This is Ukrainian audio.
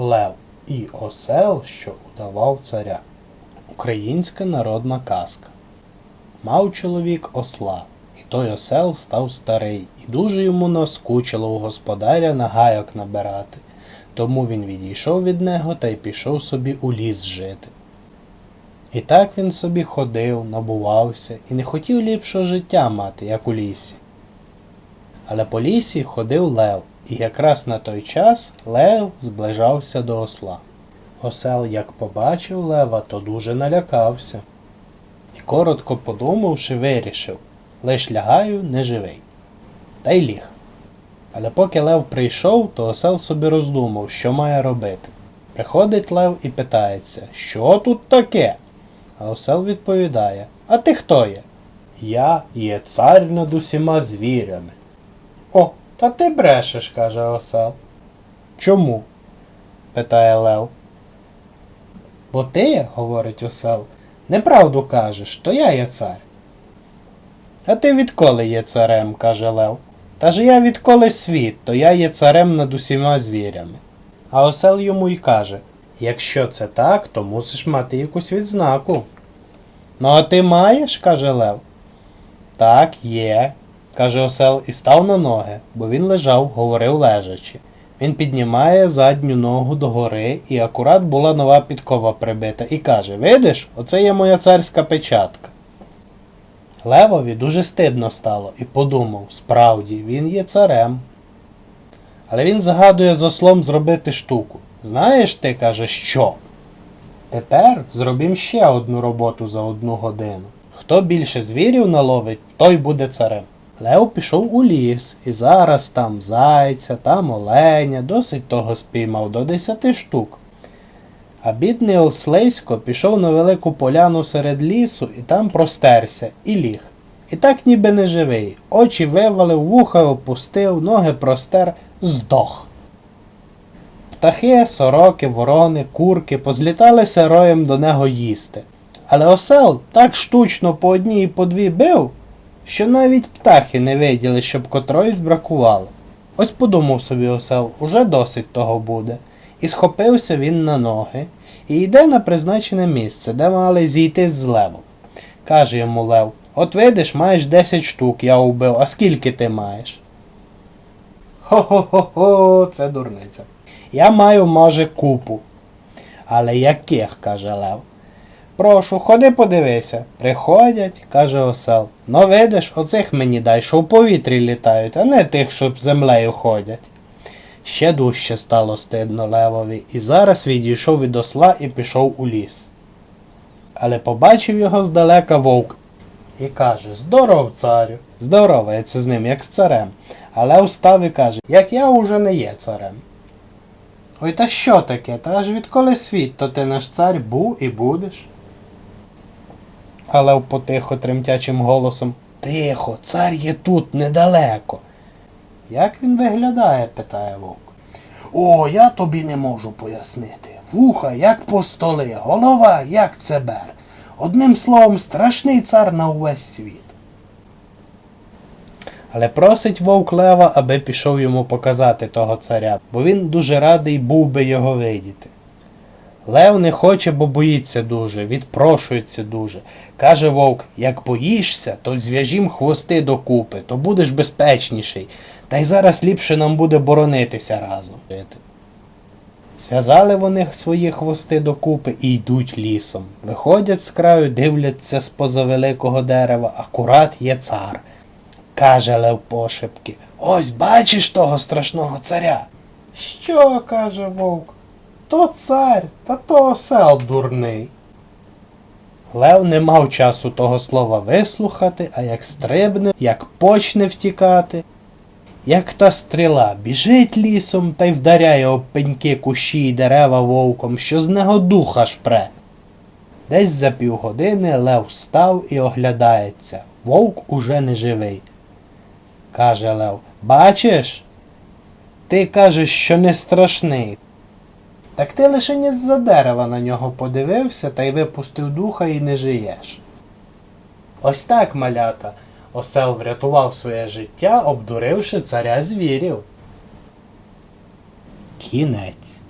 Лев і осел, що удавав царя. Українська народна казка. Мав чоловік осла, і той осел став старий, і дуже йому наскучило у господаря на гайок набирати. Тому він відійшов від нього та й пішов собі у ліс жити. І так він собі ходив, набувався і не хотів ліпшого життя мати, як у лісі. Але по лісі ходив лев, і якраз на той час лев зближався до осла. Осел, як побачив лева, то дуже налякався. І коротко подумавши, вирішив лиш лягаю, не живий. Та й ліг. Але поки лев прийшов, то осел собі роздумав, що має робити. Приходить лев і питається, що тут таке? А осел відповідає: А ти хто є? Я є цар над усіма звірями. Та ти брешеш, каже осел. Чому? питає Лев. Бо ти, говорить осел, неправду кажеш, то я є цар. А ти відколи є царем, каже Лев. Та ж я відколи світ, то я є царем над усіма звірями. А осел йому й каже: Якщо це так, то мусиш мати якусь відзнаку. Ну, а ти маєш, каже Лев. Так, є, каже осел і став на ноги, бо він лежав, говорив лежачи. Він піднімає задню ногу догори, і акурат була нова підкова прибита, і каже: Видиш, оце є моя царська печатка. Левові дуже стидно стало і подумав, справді, він є царем. Але він загадує з ослом зробити штуку. Знаєш ти, каже, що? Тепер зробім ще одну роботу за одну годину. Хто більше звірів наловить, той буде царем. Лев пішов у ліс, і зараз там зайця, там оленя, досить того спіймав до десяти штук. А бідний Олслейсько пішов на велику поляну серед лісу і там простерся і ліг. І так ніби не живий. Очі вивалив, вуха опустив, ноги простер, здох. Птахи, сороки, ворони, курки позліталися роєм до нього їсти. Але осел так штучно по одній і по дві бив, що навіть птахи не виділи, щоб котрої збракувало. Ось подумав собі осел, уже досить того буде. І схопився він на ноги і йде на призначене місце, де мали зійти з левом. Каже йому Лев: От видиш, маєш 10 штук, я убив, а скільки ти маєш? Хо-хо-хо, це дурниця. Я маю, може, купу. Але яких, каже Лев. Прошу, ходи подивися. Приходять, каже осел. Ну видиш, оцих мені дай, що в повітрі літають, а не тих, що землею ходять. Ще дужче стало стидно левові, і зараз відійшов від осла і пішов у ліс. Але побачив його здалека вовк і каже Здоров, царю. Здоровається з ним, як з царем. А лев став і каже, як я уже не є царем. Ой, та що таке? Та аж відколи світ, то ти наш цар був і будеш. А лев потихо тремтячим голосом Тихо, цар є тут недалеко. Як він виглядає? питає вовк. О, я тобі не можу пояснити. Вуха, як по столи, голова, як цебер. Одним словом, страшний цар на увесь світ. Але просить вовк Лева, аби пішов йому показати того царя, бо він дуже радий був би його видіти. Лев не хоче, бо боїться дуже, відпрошується дуже. Каже вовк, як боїшся, то зв'яжім хвости докупи, то будеш безпечніший. Та й зараз ліпше нам буде боронитися разом. Зв'язали вони свої хвости докупи і йдуть лісом. Виходять з краю, дивляться з-поза великого дерева, акурат є цар. Каже Лев пошепки. Ось бачиш того страшного царя. Що? каже вовк. То цар, та то осел дурний. Лев не мав часу того слова вислухати, а як стрибне, як почне втікати, як та стріла біжить лісом та й вдаряє об пеньки кущі й дерева вовком, що з нього духа шпре. Десь за півгодини Лев встав і оглядається. Вовк уже не живий. Каже Лев, бачиш? Ти кажеш, що не страшний. Так ти лише не з-за дерева на нього подивився та й випустив духа і не жиєш. Ось так, малята, осел врятував своє життя, обдуривши царя звірів. Кінець.